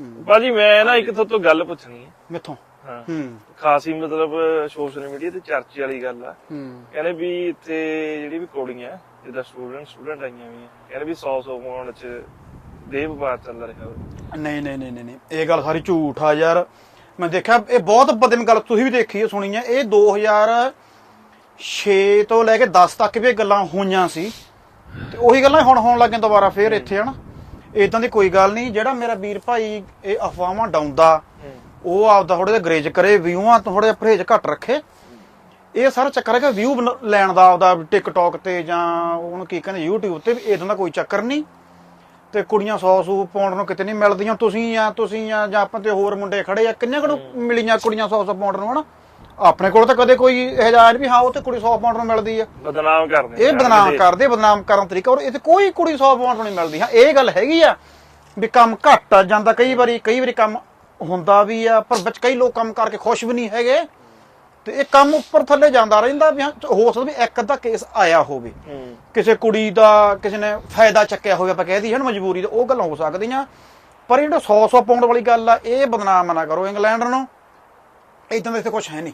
ਬਾਜੀ ਮੈਂ ਨਾ ਇੱਕ ਤੁਹਾਡੇ ਤੋਂ ਗੱਲ ਪੁੱਛਣੀ ਹੈ। ਮਿੱਥੋਂ? ਹਾਂ। ਹੂੰ। ਖਾਸੀ ਮਤਲਬ ਸੋਸ਼ਲ ਮੀਡੀਆ ਤੇ ਚਰਚੇ ਵਾਲੀ ਗੱਲ ਆ। ਹੂੰ। ਕਹਿੰਦੇ ਵੀ ਇੱਥੇ ਜਿਹੜੀ ਵੀ ਕੁੜੀਆਂ ਜਿੱਦਾਂ ਸਟੂਡੈਂਟ ਸਟੂਡੈਂਟ ਆਈਆਂ ਵੀ ਕਹਿੰਦੇ ਵੀ 100 100 ਪਾਉਣ ਚ ਦੇਹ ਵਪਾਰ ਚੱਲ ਰਿਹਾ ਵਾ। ਨਹੀਂ ਨਹੀਂ ਨਹੀਂ ਨਹੀਂ ਨਹੀਂ। ਇਹ ਗੱਲ ਸਾਰੀ ਝੂਠ ਆ ਯਾਰ। ਮੈਂ ਦੇਖਿਆ ਇਹ ਬਹੁਤ ਬਦਨ ਗੱਲ ਤੁਸੀਂ ਵੀ ਦੇਖੀ ਹੈ ਸੁਣੀ ਹੈ ਇਹ 2006 ਤੋਂ ਲੈ ਕੇ 10 ਤੱਕ ਵੀ ਇਹ ਗੱਲਾਂ ਹੋਈਆਂ ਸੀ। ਤੇ ਉਹੀ ਗੱਲਾਂ ਹੁਣ ਹੋਣ ਲੱਗੀਆਂ ਦੁਬਾਰਾ ਫੇਰ ਇੱਥੇ ਹਨ? ਇਦਾਂ ਦੀ ਕੋਈ ਗੱਲ ਨਹੀਂ ਜਿਹੜਾ ਮੇਰਾ ਵੀਰ ਭਾਈ ਇਹ ਅਫਵਾਹਾਂ ਡਾਉਂਦਾ ਉਹ ਆਪਦਾ ਥੋੜੇ ਜਿਹਾ ਗਰੇਜ ਕਰੇ ਵਿਊਆਂ ਤੋਂ ਥੋੜਾ ਜਿਹਾ ਪਰਹੇਜ ਘੱਟ ਰੱਖੇ। ਇਹ ਸਾਰਾ ਚੱਕਰ ਹੈ ਕਿ ਵਿਊ ਲੈਣ ਦਾ ਆਪਦਾ ਟਿਕਟੌਕ ਤੇ ਜਾਂ ਉਹਨੂੰ ਕੀ ਕਹਿੰਦੇ YouTube ਤੇ ਵੀ ਇਦਾਂ ਦਾ ਕੋਈ ਚੱਕਰ ਨਹੀਂ। ਤੇ ਕੁੜੀਆਂ 100 ਸੂ ਪਾਉਂਡ ਨੂੰ ਕਿਤੇ ਨਹੀਂ ਮਿਲਦੀਆਂ ਤੁਸੀਂ ਆ ਤੁਸੀਂ ਆ ਜਾਂ ਆਪਾਂ ਤੇ ਹੋਰ ਮੁੰਡੇ ਖੜੇ ਆ ਕਿੰਨੇ ਕੋਲ ਮਿਲੀਆਂ ਕੁੜੀਆਂ 100 100 ਪਾਉਂਡ ਨੂੰ ਹਨਾ? ਆਪਣੇ ਕੋਲ ਤਾਂ ਕਦੇ ਕੋਈ ਇਹ ਜਾ ਵੀ ਹਾਂ ਉਹ ਤੇ ਕੁੜੀ 100 ਪਾਉਂਡ ਨੂੰ ਮਿਲਦੀ ਆ। ਬਦਨਾਮ ਕਰਦੇ ਇਹ ਬਦਨਾਮ ਕਰਦੇ ਬਦਨਾਮ ਕਰਨ ਤਰੀਕਾ ਔਰ ਇਹ ਤੇ ਕੋਈ ਕੁੜੀ 100 ਪਾਉਂਡ ਨੂੰ ਨਹੀਂ ਮਿਲਦੀ। ਹਾਂ ਇਹ ਗੱਲ ਹੈਗੀ ਆ ਵੀ ਕੰਮ ਘੱਟ ਜਾਂਦਾ ਕਈ ਵਾਰੀ ਕਈ ਵਾਰੀ ਕੰਮ ਹੁੰਦਾ ਵੀ ਆ ਪਰ ਵਿੱਚ ਕਈ ਲੋਕ ਕੰਮ ਕਰਕੇ ਖੁਸ਼ ਵੀ ਨਹੀਂ ਹੈਗੇ। ਤੇ ਇਹ ਕੰਮ ਉੱਪਰ ਥੱਲੇ ਜਾਂਦਾ ਰਹਿੰਦਾ ਵੀ ਹਾਂ ਸਕਦਾ ਵੀ ਇੱਕ ਅੱਧਾ ਕੇਸ ਆਇਆ ਹੋਵੇ। ਕਿਸੇ ਕੁੜੀ ਦਾ ਕਿਸੇ ਨੇ ਫਾਇਦਾ ਚੱਕਿਆ ਹੋਵੇ ਆਪਾਂ ਕਹਿ ਦਈਏ ਨਾ ਮਜਬੂਰੀ ਦਾ ਉਹ ਗੱਲਾਂ ਹੋ ਸਕਦੀਆਂ। ਪਰ ਇਹ ਜਿਹੜਾ 100 100 ਪਾਉਂਡ ਵਾਲੀ ਗੱਲ ਆ ਇਹ ਬਦਨਾਮ ਨਾ ਕਰੋ ਇੰਗਲੈਂਡ ਨੂੰ। ਇਦਾਂ ਦਾ ਇੱਥੇ ਕੁਝ ਹੈ ਨਹੀਂ